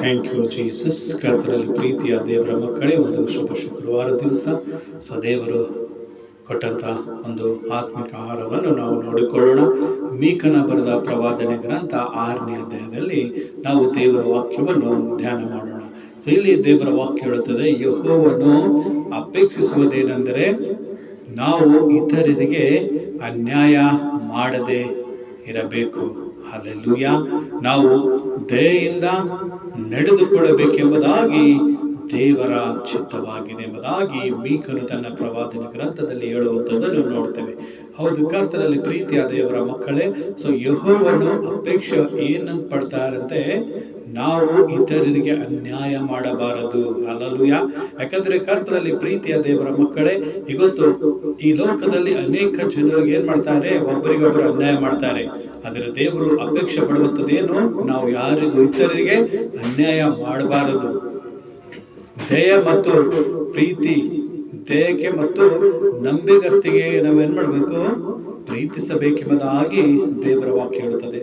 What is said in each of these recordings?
Thank you Jesus ಕರ್ತನಲ್ಲಿ ಪ್ರೀತಿಯ ದೇವರ ಮಕ್ಕಳೇ, ಒಂದು ಶುಭ ಶುಕ್ರವಾರ ದಿವಸ ಸೊ ದೇವರು ಕೊಟ್ಟಂತ ಒಂದು ಆತ್ಮಿಕ ಆಹಾರವನ್ನು ನಾವು ನೋಡಿಕೊಳ್ಳೋಣ. ಮೀಕನ ಬರೆದ ಪ್ರವಾದನೆ ಗ್ರಂಥ ಆರನೇ ಅಧ್ಯಾಯದಲ್ಲಿ ನಾವು ದೇವರ ವಾಕ್ಯವನ್ನು ಧ್ಯಾನ ಮಾಡೋಣ. ಸೊ, ಇಲ್ಲಿ ದೇವರ ವಾಕ್ಯ ಹೇಳುತ್ತದೆ ಯಹೋವನ್ನು ಅಪೇಕ್ಷಿಸುವುದೇನೆಂದರೆ ನಾವು ಇತರರಿಗೆ ಅನ್ಯಾಯ ಮಾಡದೆ ಇರಬೇಕು. ಅಲ್ಲೆಲ್ಲೂಯ ನಾವು ದಯೆಯಿಂದ ನಡೆದುಕೊಳ್ಳಬೇಕೆಂಬುದಾಗಿ ದೇವರ ಚಿತ್ತವಾಗಿದೆ ಎಂಬುದಾಗಿ ಮೀಕನು ತನ್ನ ಪ್ರವಾದನ ಗ್ರಂಥದಲ್ಲಿ ಹೇಳುವಂಥದ್ದನ್ನು ನೋಡ್ತೇವೆ ಹೌದು, ಕರ್ತನಲ್ಲಿ ಪ್ರೀತಿಯ ದೇವರ ಮಕ್ಕಳೇ, ಸೊ ಯಹೋವನ್ನು ಅಪೇಕ್ಷೆ ಏನಂತ ಪಡ್ತಾರಂತೆ ನಾವು ಇತರರಿಗೆ ಅನ್ಯಾಯ ಮಾಡಬಾರದು. ಅಲ್ಲಲುಯ ಯಾಕಂದ್ರೆ ಕರ್ತನಲ್ಲಿ ಪ್ರೀತಿಯ ದೇವರ ಮಕ್ಕಳೇ, ಇವತ್ತು ಈ ಲೋಕದಲ್ಲಿ ಅನೇಕ ಜನರು ಏನ್ ಮಾಡ್ತಾರೆ, ಒಬ್ಬರಿಗೊಬ್ಬರು ಅನ್ಯಾಯ ಮಾಡ್ತಾರೆ. ಆದರೆ ದೇವರು ಅಪೇಕ್ಷೆ ಪಡುವಂಥದ್ದೇನು? ನಾವು ಯಾರಿಗೂ ಇತರರಿಗೆ ಅನ್ಯಾಯ ಮಾಡಬಾರದು. ದಯ ಮತ್ತು ಪ್ರೀತಿ. ದಯಕ್ಕೆ ಮತ್ತು ನಂಬಿಗಸ್ತಿಗೆ ನಾವೇನ್ ಮಾಡಬೇಕು? ಪ್ರೀತಿಸಬೇಕೆಂಬುದಾಗಿ ದೇವರ ವಾಕ್ಯ ಹೇಳುತ್ತದೆ.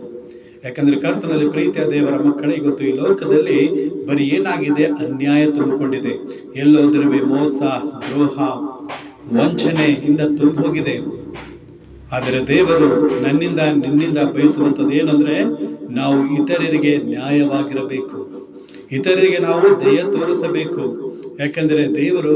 ಯಾಕಂದ್ರೆ ಕರ್ತನಲ್ಲಿ ಪ್ರೀತಿಯ ದೇವರ ಮಕ್ಕಳೇ ಇವತ್ತು ಈ ಲೋಕದಲ್ಲಿ ಬರೀ ಏನಾಗಿದೆ? ಅನ್ಯಾಯ ತುಂಬಿಕೊಂಡಿದೆ. ಎಲ್ಲೋದ್ರೂ ಮೋಸ, ದ್ರೋಹ ವಂಚನೆಯಿಂದ ತುಂಬಿ ಹೋಗಿದೆ ಆದರೆ ದೇವರು ನನ್ನಿಂದ, ನಿನ್ನಿಂದ ಬಯಸುವಂಥದ್ದು ಏನಂದ್ರೆ ನಾವು ಇತರರಿಗೆ ನ್ಯಾಯವಾಗಿರಬೇಕು. ಇತರರಿಗೆ ನಾವು ದಯ ತೋರಿಸಬೇಕು. ಯಾಕಂದರೆ ದೇವರು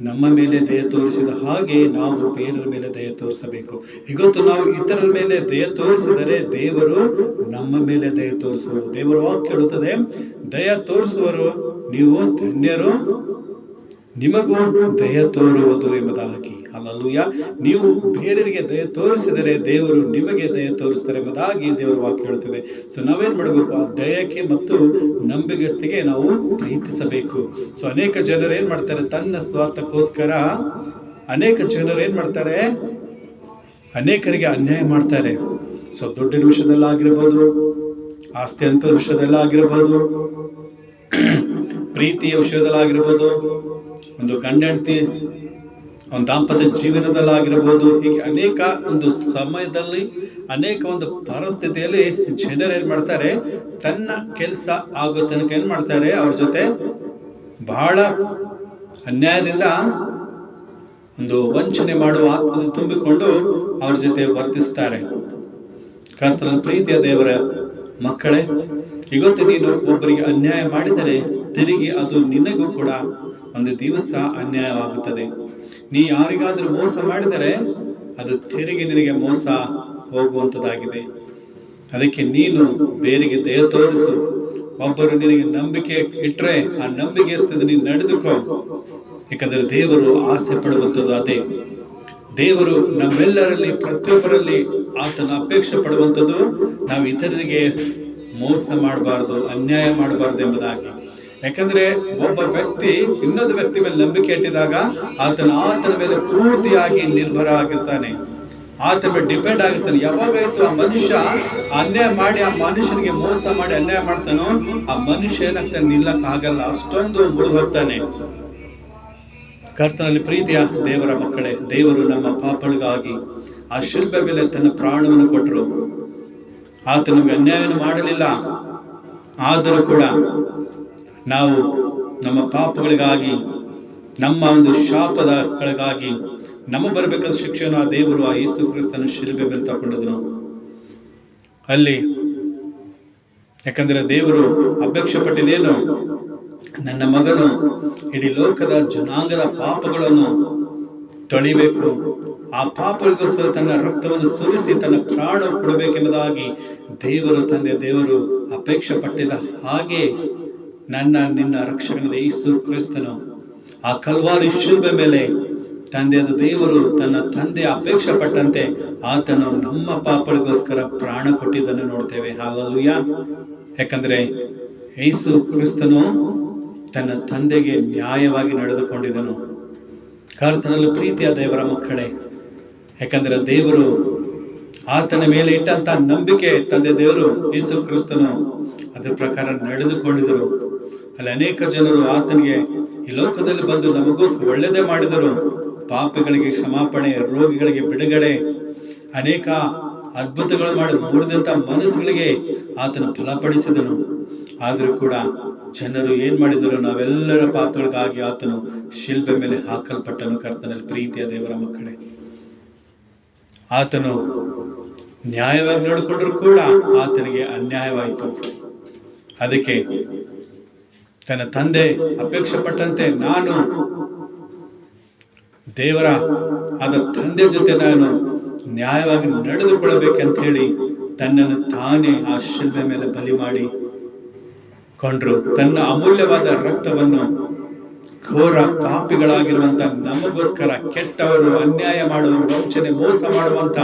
ನಮ್ಮ ಮೇಲೆ ದಯ ತೋರಿಸಿದ ಹಾಗೆ ನಾವು ಬೇರೆಯವರ ಮೇಲೆ ದಯ ತೋರಿಸಬೇಕು. ಇವತ್ತು ನಾವು ಇತರರ ಮೇಲೆ ದಯ ತೋರಿಸಿದರೆ ದೇವರು ನಮ್ಮ ಮೇಲೆ ದಯ ತೋರಿಸುವರು. ದೇವರು ವಾಕ್ಯ ಹೇಳುತ್ತದೆ ದಯ ತೋರಿಸುವರು. ನೀವು ಧನ್ಯರು, ನಿಮಗೂ ದಯ ತೋರುವುದು ಎಂಬುದಾಗಿ. ಅಲ್ಲಲ್ಲೂಯ ನೀವು ಬೇರೆಯವರಿಗೆ ದಯ ತೋರಿಸಿದರೆ ದೇವರು ನಿಮಗೆ ದಯ ತೋರಿಸ್ತಾರೆ ಎಂಬುದಾಗಿ ದೇವರ ವಾಕ್ಯ ಹೇಳುತ್ತದೆ. ಸೊ ನಾವೇನ್ ಮಾಡಬೇಕು? ಆ ದಯಕ್ಕೆ ಮತ್ತು ನಂಬಿಗಸ್ತಿಗೆ ನಾವು ಪ್ರೀತಿಸಬೇಕು. ಸೊ ಅನೇಕ ಜನರು ಏನ್ ಮಾಡ್ತಾರೆ? ತನ್ನ ಸ್ವಾರ್ಥಕ್ಕೋಸ್ಕರ ಅನೇಕ ಜನರು ಏನ್ ಮಾಡ್ತಾರೆ? ಅನೇಕರಿಗೆ ಅನ್ಯಾಯ ಮಾಡ್ತಾರೆ. ಸೊ ದುಡ್ಡಿನ ವಿಷಯದಲ್ಲಾಗಿರ್ಬೋದು ಆಸ್ತಿ ಅಂತ ವಿಷಯದಲ್ಲಾಗಿರ್ಬೋದು ಪ್ರೀತಿಯ ವಿಷಯದಲ್ಲಾಗಿರ್ಬೋದು ಒಂದು ಗಂಡ ಹೆಂಡತಿ ಒಂದು ದಾಂಪತ್ಯ ಜೀವನದಲ್ಲಾಗಿರ್ಬೋದು, ಹೀಗೆ ಅನೇಕ ಒಂದು ಸಮಯದಲ್ಲಿ, ಅನೇಕ ಒಂದು ಪರಿಸ್ಥಿತಿಯಲ್ಲಿ ಜನರು ಏನು ಮಾಡ್ತಾರೆ, ತನ್ನ ಕೆಲಸ ಆಗೋ ತನಕ ಏನು ಮಾಡ್ತಾರೆ, ಅವ್ರ ಜೊತೆ ಬಹಳ ಅನ್ಯಾಯದಿಂದ ಒಂದು ವಂಚನೆ ಮಾಡುವ ಆತ್ಮವನ್ನು ತುಂಬಿಕೊಂಡು ಅವ್ರ ಜೊತೆ ವರ್ತಿಸ್ತಾರೆ. ಕರ್ತನ ಪ್ರೀತಿಯ ದೇವರ ಮಕ್ಕಳೇ ಇವತ್ತು ನೀನು ಒಬ್ಬರಿಗೆ ಅನ್ಯಾಯ ಮಾಡಿದರೆ, ತಿರುಗಿ ಅದು ನಿನಗೂ ಕೂಡ ಒಂದು ದಿವಸ ಅನ್ಯಾಯವಾಗುತ್ತದೆ. ನೀ ಯಾರಿಗಾದರೂ ಮೋಸ ಮಾಡಿದರೆ ಅದು ತೆರಿಗೆ ನಿನಗೆ ಮೋಸ ಹೋಗುವಂಥದ್ದಾಗಿದೆ ಅದಕ್ಕೆ ನೀನು ಬೇರೆಗೆ ದಯ ತೋರಿಸು. ಒಬ್ಬರು ನಿನಗೆ ನಂಬಿಕೆ ಇಟ್ಟರೆ ಆ ನಂಬಿಕೆ ನೀನು ನಡೆದುಕೋ. ಯಾಕಂದರೆ ದೇವರು ಆಸೆ ಪಡುವಂಥದ್ದು ಅದೇ. ದೇವರು ನಮ್ಮೆಲ್ಲರಲ್ಲಿ, ಪ್ರತಿಯೊಬ್ಬರಲ್ಲಿ ಆತನ ಅಪೇಕ್ಷೆ ಪಡುವಂಥದ್ದು ನಾವು ಇತರರಿಗೆ ಮೋಸ ಮಾಡಬಾರ್ದು, ಅನ್ಯಾಯ ಮಾಡಬಾರ್ದು ಎಂಬುದಾಗಿ. ಯಾಕಂದ್ರೆ ಒಬ್ಬ ವ್ಯಕ್ತಿ ಇನ್ನೊಂದು ವ್ಯಕ್ತಿ ಮೇಲೆ ನಂಬಿಕೆ ಇಟ್ಟಿದಾಗ ಆತನ ಆತನ ಮೇಲೆ ಪೂರ್ತಿಯಾಗಿ ನಿರ್ಭರ ಆಗಿರ್ತಾನೆ. ಆತನ ಮೇಲೆ ಡಿಪೆಂಡ್ ಆಗಿರ್ತಾನೆ. ಯಾವಾಗಾಯ್ತು ಆ ಮನುಷ್ಯ ಅನ್ಯಾಯ ಮಾಡಿ, ಆ ಮನುಷ್ಯನಿಗೆ ಮೋಸ ಮಾಡಿ ಅನ್ಯಾಯ ಮಾಡ್ತಾನೋ, ಆ ಮನುಷ್ಯ ಏನಾಗ್ತಾನೆ? ನಿಲ್ಲಕ್ ಆಗಲ್ಲ. ಅಷ್ಟೊಂದು ಮುಳು ಹೋಗ್ತಾನೆ ಕರ್ತನಲ್ಲಿ ಪ್ರೀತಿಯ ದೇವರ ಮಕ್ಕಳೇ, ದೇವರು ನಮ್ಮ ಪಾಪಗಳಿಗಾಗಿ ಆ ಶಿಲ್ಪ ಮೇಲೆ ತನ್ನ ಪ್ರಾಣವನ್ನು ಕೊಟ್ಟರು. ಆತ ನಮಗೆ ಅನ್ಯಾಯವನ್ನು ಮಾಡಲಿಲ್ಲ. ಆದರೂ ಕೂಡ ನಾವು ನಮ್ಮ ಪಾಪಗಳಿಗಾಗಿ, ನಮ್ಮ ಒಂದು ಶಾಪದಗಳಿಗಾಗಿ ನಮ್ಮ ಬರಬೇಕಾದ ಶಿಕ್ಷಣ ದೇವರು ಆ ಯೇಸು ಕ್ರಿಸ್ತನ ಶಿಲ್ಬೆ ಮೇಲೆ ತಗೊಂಡಿದ್ರು ಅಲ್ಲಿ ಯಾಕಂದ್ರೆ ದೇವರು ಅಪೇಕ್ಷೆ ಪಟ್ಟಿದ್ದೇನು ನನ್ನ ಮಗನು ಇಡೀ ಲೋಕದ ಜನಾಂಗದ ಪಾಪಗಳನ್ನು ತೊಳಿಬೇಕು. ಆ ಪಾಪಗಳಿಗೋಸ್ಕರ ತನ್ನ ರಕ್ತವನ್ನು ಸುರಿಸಿ ತನ್ನ ಪ್ರಾಣ ಕೊಡಬೇಕೆಂಬುದಾಗಿ ದೇವರು ತಂದೆ ದೇವರು ಅಪೇಕ್ಷೆ ಪಟ್ಟಿದ ಹಾಗೆ ನನ್ನ, ನಿನ್ನ ರಕ್ಷಕನ ಯೇಸು ಕ್ರಿಸ್ತನು. ಆ ಕಲ್ವಾರಿ ಶಿಲ್ಬೆ ಮೇಲೆ ತಂದೆಯಾದ ದೇವರು ತನ್ನ ತಂದೆ ಅಪೇಕ್ಷೆ ಪಟ್ಟಂತೆ ಆತನು ನಮ್ಮ ಪಾಪಗಳಿಗೋಸ್ಕರ ಪ್ರಾಣ ಕೊಟ್ಟಿದ್ದನ್ನು ನೋಡ್ತೇವೆ. ಹಾಲಲ್ಲೂಯ ಯಾಕಂದ್ರೆ ಯೇಸು ಕ್ರಿಸ್ತನು ತನ್ನ ತಂದೆಗೆ ನ್ಯಾಯವಾಗಿ ನಡೆದುಕೊಂಡಿದ್ದನು. ಕರ್ತನಲ್ಲಿ ಪ್ರೀತಿಯ ದೇವರ ಮಕ್ಕಳೇ, ಯಾಕಂದ್ರೆ ದೇವರು ಆತನ ಮೇಲೆ ಇಟ್ಟಂತ ನಂಬಿಕೆ ತಂದೆ ದೇವರು ಯೇಸು ಕ್ರಿಸ್ತನು ಅದರ ಪ್ರಕಾರ ನಡೆದುಕೊಂಡಿದ್ದರು. ಅಲ್ಲಿ ಅನೇಕ ಜನರು ಆತನಿಗೆ, ಈ ಲೋಕದಲ್ಲಿ ಬಂದು ನಮಗೂ ಒಳ್ಳೆಯದೇ ಮಾಡಿದರು. ಪಾಪಗಳಿಗೆ ಕ್ಷಮಾಪಣೆ, ರೋಗಿಗಳಿಗೆ ಬಿಡುಗಡೆ. ಅನೇಕ ಅದ್ಭುತಗಳು ಮಾಡಿ ಮೂಡಿದಂತ ಮನಸ್ಸುಗಳಿಗೆ ಆತನ ಫಲಪಡಿಸಿದನು. ಆದರೂ ಕೂಡ ಜನರು ಏನ್ ಮಾಡಿದರು? ನಾವೆಲ್ಲರ ಪಾಪಗಳಿಗಾಗಿ ಆತನು ಶಿಲ್ಪ ಮೇಲೆ ಹಾಕಲ್ಪಟ್ಟನು, ಕರ್ತನಲ್ಲಿ ಪ್ರೀತಿಯ ದೇವರ ಮಕ್ಕಳೇ. ಆತನು ನ್ಯಾಯವಾಗಿ ನೋಡಿಕೊಂಡ್ರು ಕೂಡ ಆತನಿಗೆ ಅನ್ಯಾಯವಾಯಿತು. ಅದಕ್ಕೆ ತನ್ನ ತಂದೆ ಅಪೇಕ್ಷೆ ಪಟ್ಟಂತೆ ನಾನು ದೇವರ ಆದ ತಂದೆ ಜೊತೆ ನಾನು ನ್ಯಾಯವಾಗಿ ನಡೆದುಕೊಳ್ಳಬೇಕಂತ ಹೇಳಿ ತನ್ನನ್ನು ತಾನೇ ಆ ಶಿಲ್ಬೆ ಮೇಲೆ ಬಲಿ ಮಾಡಿ ಕೊಂಡ್ರು. ತನ್ನ ಅಮೂಲ್ಯವಾದ ರಕ್ತವನ್ನು ಘೋರ ಪಾಪಿಗಳಾಗಿರುವಂತ ನಮಗೋಸ್ಕರ ಕೆಟ್ಟವರು ಅನ್ಯಾಯ ಮಾಡುವ, ವಂಚನೆ, ಮೋಸ ಮಾಡುವಂತ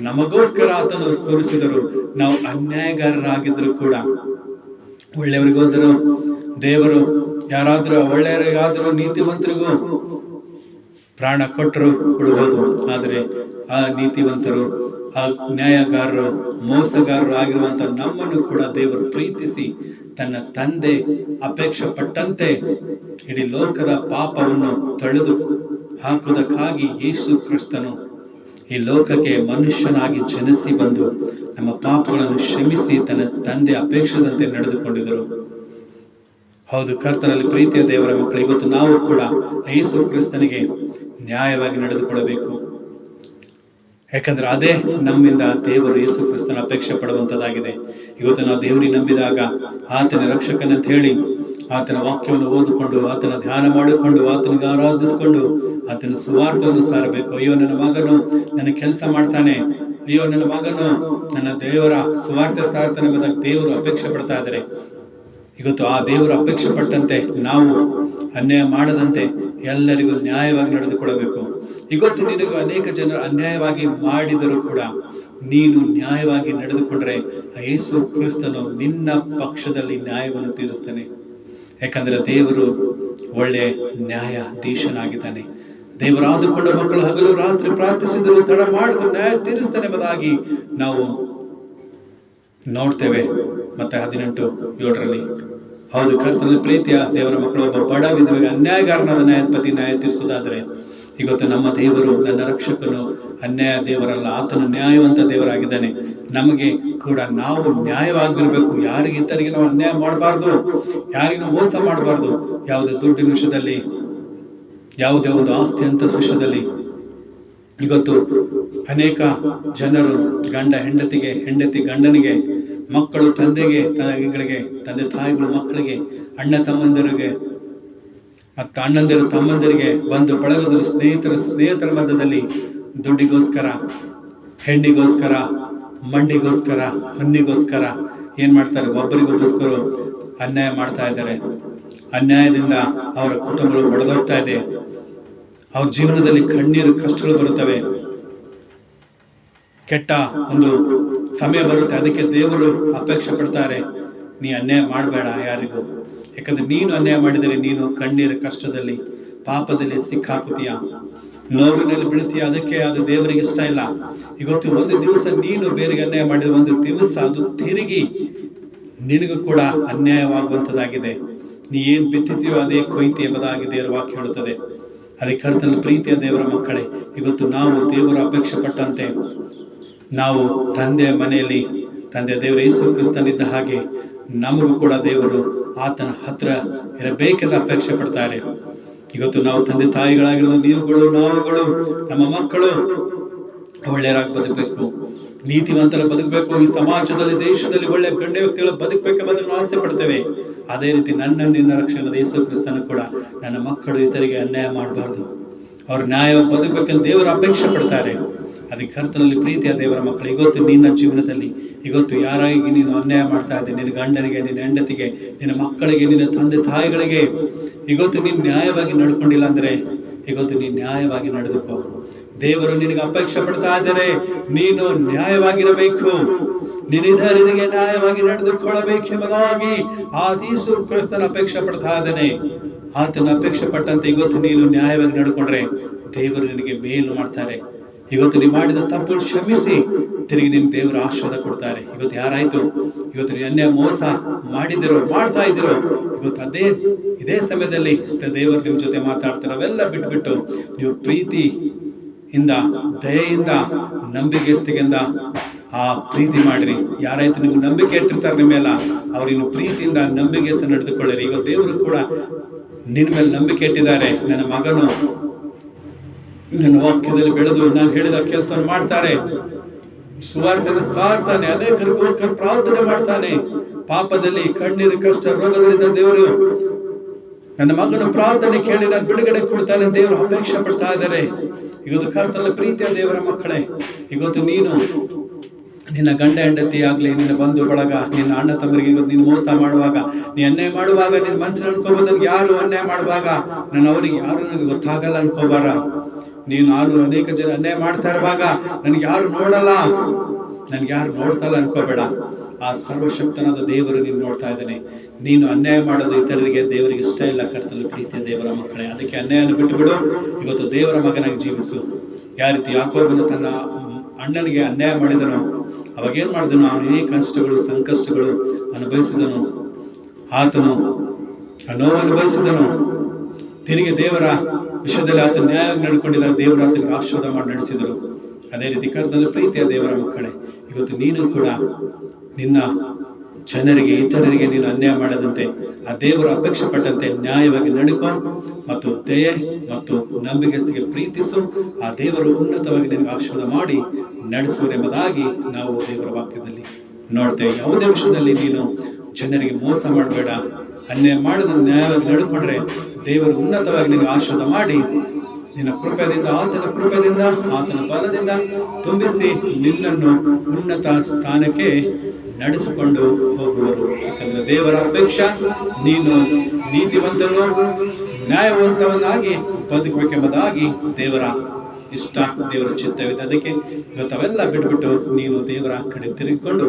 ನಮಗೋಸ್ಕರ ಆತನು ಸುರಿಸಿದರು. ನಾವು ಅನ್ಯಾಯಗಾರರಾಗಿದ್ರು ಕೂಡ ಒಳ್ಳೆಯವರಿಗೋದರು ದೇವರು, ಯಾರಾದರೂ ಒಳ್ಳೆಯವರಿಗಾದರೂ ನೀತಿವಂತರಿಗೂ ಪ್ರಾಣ ಕೊಟ್ಟರು ಕೊಡಬಹುದು. ಆದರೆ ಆ ನೀತಿವಂತರು, ಆ ನ್ಯಾಯಗಾರರು, ಮೋಸಗಾರರು ಆಗಿರುವಂತ ನಮ್ಮನ್ನು ಕೂಡ ದೇವರು ಪ್ರೀತಿಸಿ ತನ್ನ ತಂದೆ ಅಪೇಕ್ಷೆ ಪಟ್ಟಂತೆ ಇಡೀ ಲೋಕದ ಪಾಪವನ್ನು ತಳೆದು ಹಾಕುವುದಕ್ಕಾಗಿ ಯೇಸು ಕ್ರಿಸ್ತನು ಈ ಲೋಕಕ್ಕೆ ಮನುಷ್ಯನಾಗಿ ಜನಿಸಿ ಬಂದು ನಮ್ಮ ಪಾಪಗಳನ್ನು ಕ್ಷಮಿಸಿ ತನ್ನ ತಂದೆ ಅಪೇಕ್ಷದಂತೆ ನಡೆದುಕೊಂಡಿದ್ದರು. ಹೌದು, ಕರ್ತನಲ್ಲಿ ಪ್ರೀತಿಯ ದೇವರ ಮಕ್ಕಳು, ಇವತ್ತು ನಾವು ಕೂಡ ಯೇಸು ಕ್ರಿಸ್ತನಿಗೆ ನ್ಯಾಯವಾಗಿ ನಡೆದುಕೊಳ್ಳಬೇಕು. ಯಾಕಂದ್ರೆ ಅದೇ ನಮ್ಮಿಂದ ದೇವರು ಯೇಸು ಕ್ರಿಸ್ತನ ಅಪೇಕ್ಷೆ ಪಡುವಂತದ್ದಾಗಿದೆ. ಇವತ್ತು ನಾವು ದೇವರಿಗೆ ನಂಬಿದಾಗ ಆತನ ರಕ್ಷಕನಂತ ಹೇಳಿ, ಆತನ ವಾಕ್ಯವನ್ನು ಓದಿಕೊಂಡು, ಆತನ ಧ್ಯಾನ ಮಾಡಿಕೊಂಡು, ಆತನಿಗೆ ಆರಾಧಿಸಿಕೊಂಡು, ಆತನ ಸುವಾರ್ಥವನ್ನು ಸಾರಬೇಕು. ಅಯ್ಯೋ, ನನ್ನ ಮಗನು ನನ್ನ ಕೆಲಸ ಮಾಡ್ತಾನೆ. ಅಯ್ಯೋ, ನನ್ನ ಮಗನು ನನ್ನ ದೇವರ ಸುವಾರ್ಥ ಎಂಬುದಾಗಿ ದೇವರು ಅಪೇಕ್ಷೆ ಪಡ್ತಾ ಇದ್ದಾರೆ. ಇವತ್ತು ಆ ದೇವರು ಅಪೇಕ್ಷೆ ಪಟ್ಟಂತೆ ನಾವು ಅನ್ಯಾಯ ಮಾಡದಂತೆ ಎಲ್ಲರಿಗೂ ನ್ಯಾಯವಾಗಿ ನಡೆದುಕೊಳ್ಳಬೇಕು. ಇವತ್ತು ನಿನಗೂ ಅನೇಕ ಜನರು ಅನ್ಯಾಯವಾಗಿ ಮಾಡಿದರೂ ಕೂಡ ನೀನು ನ್ಯಾಯವಾಗಿ ನಡೆದುಕೊಂಡ್ರೆ ಯೇಸು ಕ್ರಿಸ್ತನು ನಿನ್ನ ಪಕ್ಷದಲ್ಲಿ ನ್ಯಾಯವನ್ನು ತೀರಿಸ್ತಾನೆ. ಯಾಕಂದ್ರೆ ದೇವರು ಒಳ್ಳೆ ನ್ಯಾಯಾಧೀಶನಾಗಿದ್ದಾನೆ. ದೇವರು ಆದುಕೊಂಡ ಮಕ್ಕಳು ಹಗಲು ರಾತ್ರಿ ಪ್ರಾರ್ಥಿಸಿದರು ತಡ ಮಾಡಿದ್ರು ನ್ಯಾಯ ತೀರಿಸ್ತಾನೆ ಎಂಬುದಾಗಿ ನಾವು ನೋಡ್ತೇವೆ. ಮತ್ತೆ ಹದಿನೆಂಟು, ಏಳರಲ್ಲಿ. ಹೌದು ಕರ್ತನ ಪ್ರೀತಿಯ ದೇವರ ಮಕ್ಕಳು ಒಬ್ಬ ಬಡ ವಿಧವೆಗೆ ಅನ್ಯಾಯಗಾರನಾದ ನ್ಯಾಯಪತಿ ನ್ಯಾಯ ತೀರಿಸೋದಾದರೆ ಇವತ್ತು ನಮ್ಮ ದೇವರು ನನ್ನ ರಕ್ಷಕನು, ಅನ್ಯಾಯ ದೇವರಲ್ಲ, ಆತನು ನ್ಯಾಯವಂತ ದೇವರಾಗಿದ್ದಾನೆ. ನಮಗೆ ಕೂಡ ನಾವು ನ್ಯಾಯವಾಗಿರ್ಬೇಕು. ಯಾರಿಗೆ ಇತರಿಗೆ ನಾವು ಅನ್ಯಾಯ ಮಾಡಬಾರ್ದು. ಯಾರಿಗೂ ಮೋಸ ಮಾಡಬಾರ್ದು. ಯಾವುದೇ ದುಡ್ಡಿನ ವಿಷಯದಲ್ಲಿ, ಯಾವುದೇ ಒಂದು ಆಸ್ತಿ ಅಂತ ವಿಷಯದಲ್ಲಿ. ಇವತ್ತು ಅನೇಕ ಜನರು ಗಂಡ ಹೆಂಡತಿಗೆ, ಹೆಂಡತಿ ಗಂಡನಿಗೆ ಮಕ್ಕಳು ತಂದೆಗೆ, ತಾಯಿಗಳಿಗೆ, ತಂದೆ ತಾಯಿಗಳು ಮಕ್ಕಳಿಗೆ, ಅಣ್ಣ ತಮ್ಮಂದಿರಿಗೆ, ಮತ್ತು ಅಣ್ಣಂದಿರು ತಮ್ಮಂದಿರಿಗೆ ಬಂದು ಬಳಗದರು ಸ್ನೇಹಿತರ ಸ್ನೇಹಿತರ ಮಧ್ಯದಲ್ಲಿ ದುಡ್ಡಿಗೋಸ್ಕರ, ಹೆಣ್ಣಿಗೋಸ್ಕರ ಮಂಡಿಗೋಸ್ಕರ ಹಣ್ಣಿಗೋಸ್ಕರ ಏನು ಮಾಡ್ತಾರೆ? ಒಬ್ಬರಿಗೋಸ್ಕರ ಅನ್ಯಾಯ ಮಾಡ್ತಾ ಇದ್ದಾರೆ. ಅನ್ಯಾಯದಿಂದ ಅವರ ಕುಟುಂಬಗಳು ಒಡೆದೋಗ್ತಾ ಇದೆ. ಅವ್ರ ಜೀವನದಲ್ಲಿ ಕಣ್ಣೀರು, ಕಷ್ಟಗಳು ಬರುತ್ತವೆ. ಕೆಟ್ಟ ಒಂದು ಸಮಯ ಬರುತ್ತೆ, ಅದಕ್ಕೆ ದೇವರು ಅಪೇಕ್ಷೆ ಪಡ್ತಾರೆ, ನೀ ಅನ್ಯಾಯ ಮಾಡಬೇಡ ಯಾರಿಗೂ. ಯಾಕಂದ್ರೆ ನೀನು ಅನ್ಯಾಯ ಮಾಡಿದರೆ ನೀನು ಕಣ್ಣೀರ ಕಷ್ಟದಲ್ಲಿ, ಪಾಪದಲ್ಲಿ ಸಿಕ್ಕಾಕುತ್ತೀಯ? ನೋವಿನಲ್ಲಿ ಬೀಳ್ತೀಯ ಅದಕ್ಕೆ ಅದು ದೇವರಿಗೆ ಇಷ್ಟ ಇಲ್ಲ. ಇವತ್ತು ಒಂದು ದಿವಸ ನೀನು ಬೇರೆಗೆ ಅನ್ಯಾಯ ಮಾಡಿದ ಒಂದು ದಿವಸ ಅದು ತಿರುಗಿ ನಿನಗೂ ಕೂಡ ಅನ್ಯಾಯವಾಗುವಂಥದ್ದಾಗಿದೆ. ನೀ ಏನ್ ಬಿತ್ತಿದೆಯೋ ಅದೇ ಕೊಯ್ತಿ ಎಂಬುದಾಗಿ ದೇವರ ವಾಕ್ಯ ಹೇಳುತ್ತದೆ. ಅದಕ್ಕೆ ಕರ್ತನ ಪ್ರೀತಿಯ ದೇವರ ಮಕ್ಕಳೇ, ಇವತ್ತು ನಾವು ದೇವರ ಅಪೇಕ್ಷೆ ಪಟ್ಟಂತೆ. ನಾವು ತಂದೆಯ ಮನೆಯಲ್ಲಿ ತಂದೆ ದೇವರು ಯೇಸು ಕ್ರಿಸ್ತನಿದ್ದ ಹಾಗೆ ನಮಗೂ ಕೂಡ ದೇವರು ಆತನ ಹತ್ರ ಇರಬೇಕೆಂದು ಅಪೇಕ್ಷೆ ಪಡ್ತಾರೆ. ಇವತ್ತು ನಾವು ತಂದೆ ತಾಯಿಗಳಾಗಿರೋ ನೀವುಗಳು, ನಾವುಗಳು, ನಮ್ಮ ಮಕ್ಕಳು ಒಳ್ಳೆಯರಾಗಿ ಬದುಕಬೇಕು. ನೀತಿವಂತರ ಬದುಕಬೇಕು. ಈ ಸಮಾಜದಲ್ಲಿ, ದೇಶದಲ್ಲಿ ಒಳ್ಳೆ ಗಣ್ಯ ವ್ಯಕ್ತಿಗಳು ಬದುಕಬೇಕೆಂಬುದನ್ನು ಆಸೆ ಪಡ್ತೇವೆ. ಅದೇ ರೀತಿ ನನ್ನ ನಿನ್ನ ರಕ್ಷಣೆ ಯೇಸು ಕ್ರಿಸ್ತನ ಕೂಡ ನನ್ನ ಮಕ್ಕಳು ಇತರಿಗೆ ಅನ್ಯಾಯ ಮಾಡಬಾರ್ದು. ಅವ್ರು ನ್ಯಾಯ ಬದುಕಬೇಕೆಂದು ದೇವರು ಅಪೇಕ್ಷೆ ಪಡ್ತಾರೆ. ಅದಕ್ಕೆ ಕರ್ತನಲ್ಲಿ ಪ್ರೀತಿಯ ದೇವರ ಮಕ್ಕಳು ಇವತ್ತು ನಿನ್ನ ಜೀವನದಲ್ಲಿ ಇವತ್ತು ಯಾರಾಗಿ ನೀನು ಅನ್ಯಾಯ ಮಾಡ್ತಾ ಇದ್ದೆ, ನಿನ್ನ ಗಂಡನಿಗೆ, ನಿನ್ನ ಹೆಂಡತಿಗೆ, ನಿನ್ನ ಮಕ್ಕಳಿಗೆ, ನಿನ್ನ ತಂದೆ ತಾಯಿಗಳಿಗೆ ಇವತ್ತು ನೀನು ನ್ಯಾಯವಾಗಿ ನಡ್ಕೊಂಡಿಲ್ಲ ಅಂದ್ರೆ ಇವತ್ತು ನೀನು ನ್ಯಾಯವಾಗಿ ನಡೆದುಕೋ. ದೇವರು ನಿನಗೆ ಅಪೇಕ್ಷೆ ಪಡ್ತಾ ಇದ್ದಾರೆ, ನೀನು ನ್ಯಾಯವಾಗಿರಬೇಕು. ನಿನ್ನಿಗೆ ನ್ಯಾಯವಾಗಿ ನಡೆದುಕೊಳ್ಳಬೇಕೆಂಬುದಾಗಿ ಆ ದೀಸು ಕ್ರಿಸ್ತನ ಅಪೇಕ್ಷೆ ಪಡ್ತಾ ಇದ್ದಾನೆ. ಆತನ ಅಪೇಕ್ಷೆ ಪಟ್ಟಂತೆ ಇವತ್ತು ನೀನು ನ್ಯಾಯವಾಗಿ ನಡ್ಕೊಂಡ್ರೆ ದೇವರು ನಿನಗೆ ಮೇಲು ಮಾಡ್ತಾರೆ. ಇವತ್ತು ನೀವು ಮಾಡಿದ ತಪ್ಪು ಕ್ಷಮಿಸಿ. ತಿರುಗಿ ನಿಮ್ ದೇವರ ಆಶೀರ್ವಾದ ಕೊಡ್ತಾರೆ. ಇವತ್ತು ಯಾರಾಯ್ತು? ಇವತ್ತು ನೀವು ಅನ್ಯಾಯ ಮೋಸ ಮಾಡಿದಿರೋ, ಮಾಡ್ತಾ ಇದ್ದೀರೋ? ಇವತ್ತು ಅದೇ, ಇದೇ ಸಮಯದಲ್ಲಿ ದೇವರು ನಿಮ್ ಜೊತೆ ಮಾತಾಡ್ತಾರೆ. ಅವೆಲ್ಲ ಬಿಟ್ಬಿಟ್ಟು ನೀವು ಪ್ರೀತಿ ಇಂದ ದಯೆಯಿಂದ ನಂಬಿಕೆ ಸ್ಥಿಗಿಂದ ಆ ಪ್ರೀತಿ ಮಾಡಿರಿ. ಯಾರಾಯ್ತು? ನಿಮ್ಗೆ ನಂಬಿಕೆ ಇಟ್ಟಿರ್ತಾರೆ ನಿಮ್ಮೆಲ್ಲ ಮೇಲೆ. ಅವ್ರಿನ್ನು ಪ್ರೀತಿಯಿಂದ ನಂಬಿಕೆ ನಡೆದುಕೊಳ್ಳಿರಿ. ಇವತ್ತು ದೇವರು ಕೂಡ ನಿನ್ನ ಮೇಲೆ ನಂಬಿಕೆ ಇಟ್ಟಿದ್ದಾರೆ. ನನ್ನ ಮಗನು ನನ್ನ ವಾಕ್ಯದಲ್ಲಿ ಬೆಳೆದು ನಾನು ಹೇಳಿದ ಕೆಲಸ ಮಾಡ್ತಾರೆ. ಸುವಾರ್ತೆಯನ್ನು ಸಾರ್ತಾನೆ, ಅನೇಕರಿಗೋಸ್ಕರ ಪ್ರಾರ್ಥನೆ ಮಾಡ್ತಾನೆ. ಪಾಪದಲ್ಲಿ, ಕಣ್ಣೀರು ಕಷ್ಟ, ರೋಗದಲ್ಲಿದ್ದ ದೇವರು ನನ್ನ ಮಗನ ಪ್ರಾರ್ಥನೆ ಕೇಳಿ ನಾನು ಬಿಡುಗಡೆ ಕೊಡ್ತಾನೆ ದೇವರು ಅಪೇಕ್ಷೆ ಪಡ್ತಾ ಇದ್ದಾರೆ. ಇವತ್ತು ಕರ್ತನ ಪ್ರೀತಿಯ ದೇವರ ಮಕ್ಕಳೇ ಇವತ್ತು ನೀನು ನಿನ್ನ ಗಂಡ ಹೆಂಡತಿ ಆಗಲಿ, ನಿನ್ನ ಬಂಧು ಬಳಗ, ನಿನ್ನ ಅಣ್ಣ ತಮ್ಮರಿಗೆ ಇವತ್ತು ನೀನು ಮೋಸ ಮಾಡುವಾಗ, ನೀ ಅನ್ಯಾಯ ಮಾಡುವಾಗ, ನಿನ್ನ ಮನಸ್ಸಲ್ಲಿ ಅನ್ಕೋಬೋದು, ಯಾರು ಅನ್ಯಾಯ ಮಾಡುವಾಗ ನಾನು ಅವರಿಗೆ ಯಾರು ನನಗೆ ಗೊತ್ತಾಗಲ್ಲ ಅನ್ಕೋಬಾರ. ನೀನು ನಾನು ಅನೇಕ ಜನ ಅನ್ಯಾಯ ಮಾಡ್ತಾ ಇರುವಾಗ ನನ್ಗೆ ಯಾರು ನೋಡಲ್ಲ. ನನ್ಗೆ ಯಾರು ನೋಡ್ತಲ್ಲ ಅನ್ಕೋಬೇಡ. ಆ ಸರ್ವಶಕ್ತನಾದ ದೇವರು ನೀನು ನೋಡ್ತಾ ಇದ್ದಾನೆ. ನೀನು ಅನ್ಯಾಯ ಮಾಡೋದು ಇತರರಿಗೆ ದೇವರಿಗೆ ಇಷ್ಟ ಇಲ್ಲ. ಕರ್ತಲು ಪ್ರೀತಿಯ ದೇವರ ಮಕ್ಕಳೇ, ಅದಕ್ಕೆ ಅನ್ಯಾಯನ ಬಿಟ್ಟು ಬಿಡು ಇವತ್ತು ದೇವರ ಮಗನಾಗಿ ಜೀವಿಸು. ಯಾವ ರೀತಿ ಯಾಕೋಬನು ತನ್ನ ಅಣ್ಣನಿಗೆ ಅನ್ಯಾಯ ಮಾಡಿದನು. ಅವಾಗ ಏನ್ ಮಾಡಿದನು? ಅವನು ಕಷ್ಟಗಳು, ಸಂಕಷ್ಟಗಳು ಅನುಭವಿಸಿದನು. ಆತನು ನೋವು ಅನುಭವಿಸಿದನು. ತಿರುಗಿ ದೇವರ ವಿಷಯದಲ್ಲಿ ಆತ ನ್ಯಾಯವಾಗಿ ನಡ್ಕೊಂಡಿದ್ದ, ದೇವರ ಆತನಿಗೆ ಆಶೀರ್ವಾದ ಮಾಡಿ ನಡೆಸಿದರು. ಅದೇ ರೀತಿ ಕರ್ತನ ಪ್ರೀತಿಯ ದೇವರ ಮಕ್ಕಳೇ, ಇವತ್ತು ನೀನು ಕೂಡ ನಿನ್ನ ಜನರಿಗೆ, ಇತರರಿಗೆ ನೀನು ಅನ್ಯಾಯ ಮಾಡದಂತೆ, ಆ ದೇವರ ಅಪೇಕ್ಷೆ ಪಟ್ಟಂತೆ ನ್ಯಾಯವಾಗಿ ನಡ್ಕೊ ಮತ್ತು ದಯೆ ಮತ್ತು ನಂಬಿಕೆಗೆ ಪ್ರೀತಿಸು. ಆ ದೇವರು ಉನ್ನತವಾಗಿ ನಿನಗೆ ಆಶೀರ್ವಾದ ಮಾಡಿ ನಡೆಸುವರೆಂಬುದಾಗಿ ನಾವು ದೇವರ ವಾಕ್ಯದಲ್ಲಿ ನೋಡ್ತೇವೆ. ಯಾವುದೇ ವಿಷಯದಲ್ಲಿ ನೀನು ಜನರಿಗೆ ಮೋಸ ಮಾಡಬೇಡ. ಅನ್ಯಾಯ ಮಾಡದ ನ್ಯಾಯವಾಗಿ ನಡ್ಕೊಂಡ್ರೆ ದೇವರು ಉನ್ನತವಾಗಿ ನಿನಗೆ ಆಶೀರ್ವಾದ ಮಾಡಿ ನಿನ್ನ ಕೃಪೆಯಿಂದ, ಆತನ ಕೃಪೆಯಿಂದ, ಆತನ ಬಲದಿಂದ ತುಂಬಿಸಿ ನಿನ್ನನ್ನು ಉನ್ನತ ಸ್ಥಾನಕ್ಕೆ ನಡೆಸಿಕೊಂಡು ಹೋಗುವರು. ಯಾಕಂದ್ರೆ ದೇವರ ಅಪೇಕ್ಷ ನೀನು ನೀತಿವಂತನು ನ್ಯಾಯವಂತವನ್ನಾಗಿ ಬದುಕಬೇಕೆಂಬುದಾಗಿ ದೇವರ ಇಷ್ಟ, ದೇವರ ಚಿತ್ತವಿದೆ. ಅದಕ್ಕೆ ಇವತ್ತವೆಲ್ಲ ಬಿಟ್ಬಿಟ್ಟು ನೀನು ದೇವರ ಕಡೆ ತಿರುಗಿಕೊಂಡು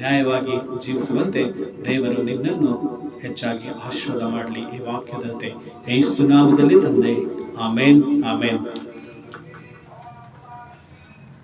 ನ್ಯಾಯವಾಗಿ ಜೀವಿಸುವಂತೆ ದೇವರು ನಿನ್ನನ್ನು ಹೆಚ್ಚಾಗಿ ಆಶೀರ್ವಾದ ಮಾಡಲಿ ಈ ವಾಕ್ಯದಂತೆ. ಯೇಸು ನಾಮದಲ್ಲಿ ತಂದೆ. ಆಮೇನ್ ಆಮೇನ್.